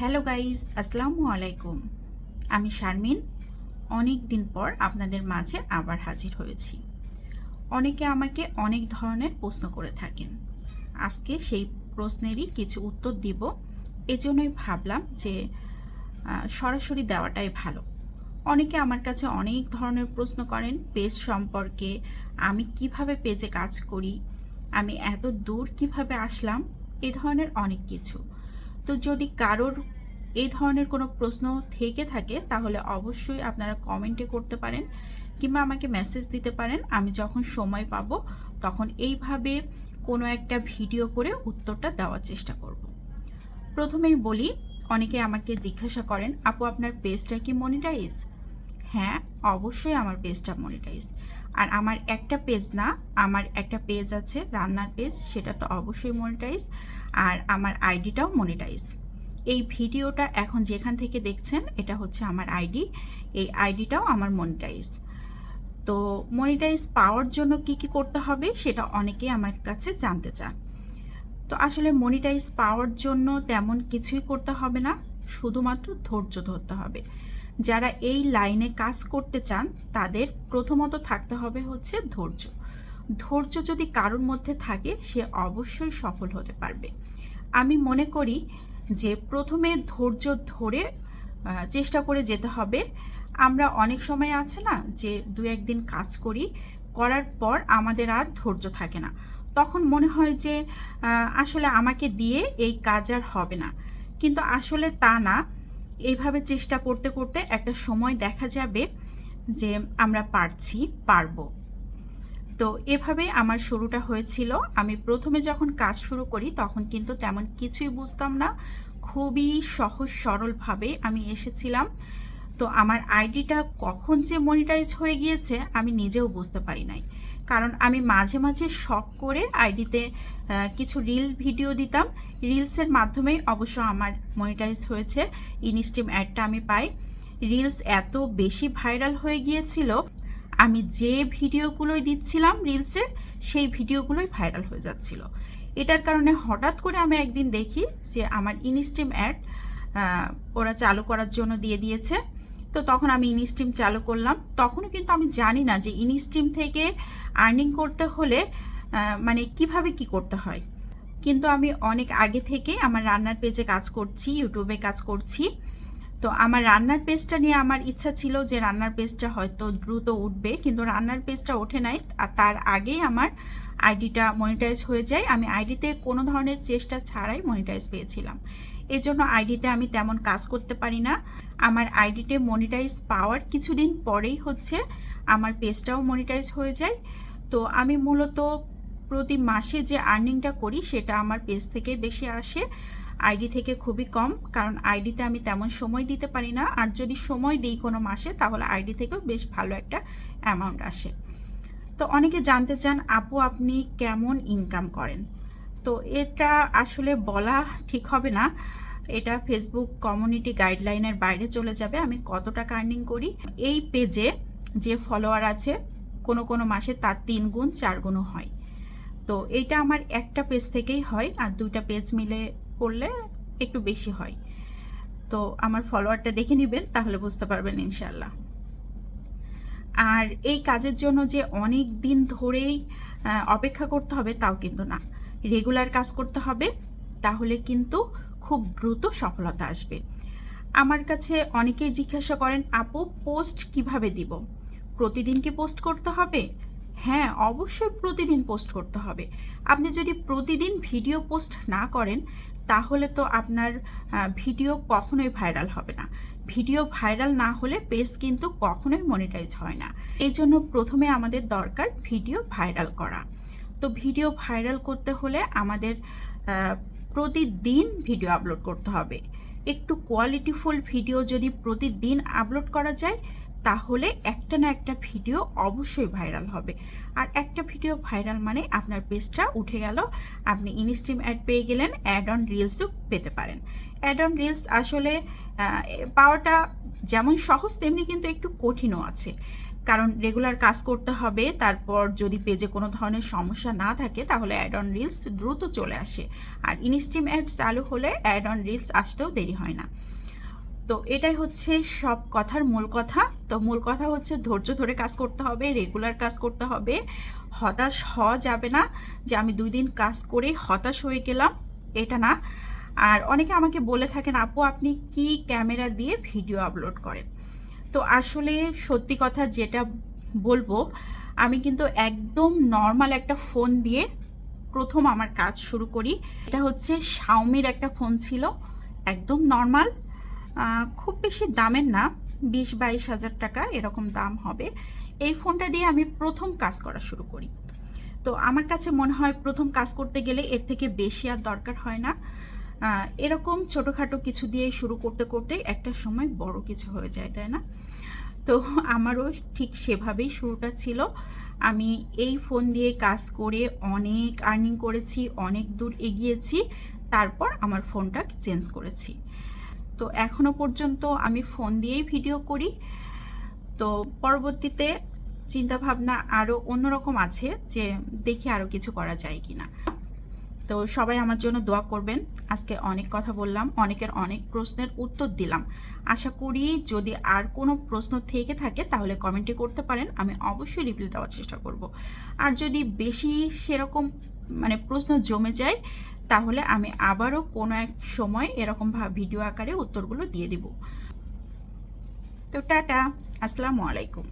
Hello guys আসসালামু আলাইকুম। আমি শারমিন। অনেক দিন পর আপনাদের মাঝে আবার হাজির হয়েছি। অনেকে আমাকে অনেক ধরনের প্রশ্ন করে থাকেন। আজকে সেই প্রশ্নেরই কিছু উত্তর দিব। এজন্যই ভাবলাম যে সরাসরি দেওয়াটাই ভালো। অনেকে আমার কাছে অনেক ধরনের প্রশ্ন করেন, পেজ সম্পর্কে, আমি কীভাবে পেজে কাজ করি, আমি এত দূর কীভাবে আসলাম, এ ধরনের অনেক কিছু। তো যদি কারোর এই ধরনের কোনো প্রশ্ন থেকে থাকে, তাহলে অবশ্যই আপনারা কমেন্টে করতে পারেন কিংবা আমাকে মেসেজ দিতে পারেন। আমি যখন সময় পাবো, তখন এইভাবে কোনো একটা ভিডিও করে উত্তরটা দেওয়ার চেষ্টা করব। প্রথমেই বলি, অনেকে আমাকে জিজ্ঞাসা করেন, আপু, আপনার পেজটা কি মনিটাইজ হ্যাঁ অবশ্যই আমার পেজটা মনিটাইজ আর আমার একটা পেজ না, আমার একটা পেজ আছে, রান্নার পেজ সেটা তো অবশ্যই মনিটাইজ আর আমার আইডিটাও মনিটাইজ এই ভিডিওটা এখন যেখান থেকে দেখছেন, এটা হচ্ছে আমার আইডি। এই আইডিটাও আমার মনিটাইজ তো মনিটাইজ পাওয়ার জন্য কি কি করতে হবে, সেটা অনেকেই আমার কাছে জানতে চান। তো আসলে মনিটাইজ পাওয়ার জন্য তেমন কিছুই করতে হবে না, শুধুমাত্র ধৈর্য ধরতে হবে। যারা এই লাইনে কাজ করতে চান, তাদের প্রথমত থাকতে হবে হচ্ছে ধৈর্য। ধৈর্য যদি কারোর মধ্যে থাকে, সে অবশ্যই সফল হতে পারবে। আমি মনে করি যে প্রথমে ধৈর্য ধরে চেষ্টা করে যেতে হবে। আমরা অনেক সময় আছে না যে দু একদিন কাজ করি, করার পর আমাদের আর ধৈর্য থাকে না। তখন মনে হয় যে আসলে আমাকে দিয়ে এই কাজ আর হবে না। কিন্তু আসলে তা না। এইভাবে চেষ্টা করতে করতে একটা সময় দেখা যাবে যে আমরা পারছি, পারব। তো এভাবে আমার শুরুটা হয়েছিল। আমি প্রথমে যখন কাজ শুরু করি, তখন কিন্তু তেমন কিছুই বুঝতাম না। খুবই সহজ, সরলভাবে আমি এসেছিলাম। তো আমার আইডিটা কখন যে মনিটাইজ হয়ে গিয়েছে, আমি নিজেও বুঝতে পারি নাই। কারণ আমি মাঝে মাঝে শখ করে আইডিতে কিছু রিল ভিডিও দিতাম। রিলসের মাধ্যমেই অবশ্য আমার মনিটাইজ হয়েছে। ইনস্টিম অ্যাডটা আমি পাই। রিলস এত বেশি ভাইরাল হয়ে গিয়েছিল, আমি যে ভিডিওগুলোই দিচ্ছিলাম রিলসে, সেই ভিডিওগুলোই ভাইরাল হয়ে যাচ্ছিল। এটার কারণে হঠাৎ করে আমি একদিন দেখি যে আমার ইনস্টিম অ্যাড ওরা চালু করার জন্য দিয়ে দিয়েছে। তো তখন আমি ইনস্টিম চালু করলাম। তখনও কিন্তু আমি জানি না যে ইনস্টিম থেকে আর্নিং করতে হলে মানে কীভাবে কি করতে হয়। কিন্তু আমি অনেক আগে থেকে আমার রান্নার পেজে কাজ করছি ইউটিউবে কাজ করছি। তো আমার রান্নার পেজটা নিয়ে আমার ইচ্ছা ছিল যে রান্নার পেজটা হয়তো দ্রুত উঠবে, কিন্তু রান্নার পেজটা ওঠে নাই। আর তার আগেই আমার আইডিটা মনিটাইজ হয়ে যায়। আমি আইডিতে কোনো ধরনের চেষ্টা ছাড়াই মনিটাইজ পেয়েছিলাম। এই জন্য আইডিতে আমি তেমন কাজ করতে পারি না। আমার আইডিতে মনিটাইজ পাওয়ার কিছুদিন পরেই হচ্ছে আমার পেজটাও মনিটাইজ হয়ে যায়। তো আমি মূলত প্রতি মাসে যে আর্নিংটা করি সেটা আমার পেজ থেকে বেশি আসে। আইডি থেকে খুবই কম, কারণ আইডিতে আমি তেমন সময় দিতে পারি না। আর যদি সময় দিই কোনো মাসে, তাহলে আইডি থেকেও বেশ ভালো একটা অ্যামাউন্ট আসে। তো অনেকে জানতে চান, আপু, আপনি কেমন ইনকাম করেন? তো এটা আসলে বলা ঠিক হবে না। এটা ফেসবুক কমিউনিটি গাইডলাইনের বাইরে চলে যাবে। আমি কত টাকা আর্নিং করি? এই পেজে যে ফলোয়ার আছে, কোনো কোনো মাসে তার তিন গুণ, চার গুণও হয়। তো এইটা আমার একটা পেজ থেকেই হয়, আর দুইটা পেজ মিলে করলে একটু বেশি হয়। তো আমার ফলোয়ারটা দেখে নেবেন, তাহলে বুঝতে পারবেন ইনশাল্লাহ আর এই কাজের জন্য যে অনেক দিন ধরেই অপেক্ষা করতে হবে, তাও কিন্তু না। রেগুলার কাজ করতে হবে, তাহলে কিন্তু খুব দ্রুত সফলতা আসবে। আমার কাছে অনেকেই জিজ্ঞাসা করেন, আপু, পোস্ট কীভাবে দিব? প্রতিদিন কি পোস্ট করতে হবে? হ্যাঁ অবশ্যই প্রতিদিন পোস্ট করতে হবে। আপনি যদি প্রতিদিন ভিডিও পোস্ট না করেন, তাহলে তো আপনার ভিডিও কখনোই ভাইরাল হবে না। ভিডিও ভাইরাল না হলে পেজ কিন্তু কখনোই মনিটাইজ হয় না। এই জন্য প্রথমে আমাদের দরকার ভিডিও ভাইরাল করা। তো ভিডিও ভাইরাল করতে হলে আমাদের প্রতিদিন ভিডিও আপলোড করতে হবে। একটু কোয়ালিটিফুল ভিডিও যদি প্রতিদিন আপলোড করা যায়, তাহলে একটা না একটা ভিডিও অবশ্যই ভাইরাল হবে। আর একটা ভিডিও ভাইরাল মানে আপনার পেজটা উঠে গেল, আপনি ইনস্ট্রিম অ্যাড পেয়ে গেলেন অ্যাড অন রিলসও পেতে পারেন। অ্যাড অন রিলস আসলে পাওয়াটা যেমন সহজ, তেমনি কিন্তু একটু কঠিনও আছে। কারণ রেগুলার কাজ করতে হবে, তারপর যদি পেজে কোনো ধরনের সমস্যা না থাকে, তাহলে অ্যাড অন রিলস দ্রুত চলে আসে। আর ইনস্ট্রিম অ্যাড চালু হলে অ্যাড অন রিলস আসতেও দেরি হয় না। তো এটাই হচ্ছে সব কথার মূল কথা। তো মূল কথা হচ্ছে ধৈর্য ধরে কাজ করতে হবে রেগুলার কাজ করতে হবে। হতাশ হওয়া যাবে না যে আমি দুই দিন কাজ করে হতাশ হয়ে গেলাম, এটা না। আর অনেকে আমাকে বলে থাকেন, আপু, আপনি কি ক্যামেরা দিয়ে ভিডিও আপলোড করেন? তো আসলে সত্যি কথা যেটা বলব, আমি কিন্তু একদম নর্মাল একটা ফোন দিয়ে প্রথম আমার কাজ শুরু করি। এটা হচ্ছে শাওমির একটা ফোন ছিল, একদম নর্মাল খুব বেশি দামের না, বিশ বাইশ হাজার টাকা এরকম দাম হবে। এই ফোনটা দিয়ে আমি প্রথম কাজ করা শুরু করি। তো আমার কাছে মনে হয় প্রথম কাজ করতে গেলে এর থেকে বেশি আর দরকার হয় না। এরকম ছোটোখাটো কিছু দিয়ে শুরু করতে করতে একটা সময় বড় কিছু হয়ে যায়, তাই না? তো আমারও ঠিক সেভাবেই শুরুটা ছিল। আমি এই ফোন দিয়ে কাজ করে অনেক আর্নিং করেছি, অনেক দূর এগিয়েছি, তারপর আমার ফোনটা চেঞ্জ করেছি। তো এখনও পর্যন্ত আমি ফোন দিয়েই ভিডিও করি। তো পরবর্তীতে চিন্তাভাবনা আরও অন্যরকম আছে যে দেখি আরও কিছু করা যায় কি না তো সবাই আমার জন্য দোয়া করবেন। আজকে অনেক কথা বললাম, অনেকের অনেক প্রশ্নের উত্তর দিলাম। আশা করি যদি আর কোনো প্রশ্ন থেকে থাকে তাহলে কমেন্টে করতে পারেন, আমি অবশ্যই রিপ্লাই দেওয়ার চেষ্টা করব। আর যদি বেশি সেরকম মানে প্রশ্ন জমে যায়, তাহলে আমি আবারও কোনো এক সময় এরকম ভিডিও আকারে উত্তরগুলো দিয়ে দিব। তো টাটা, আসসালামু আলাইকুম।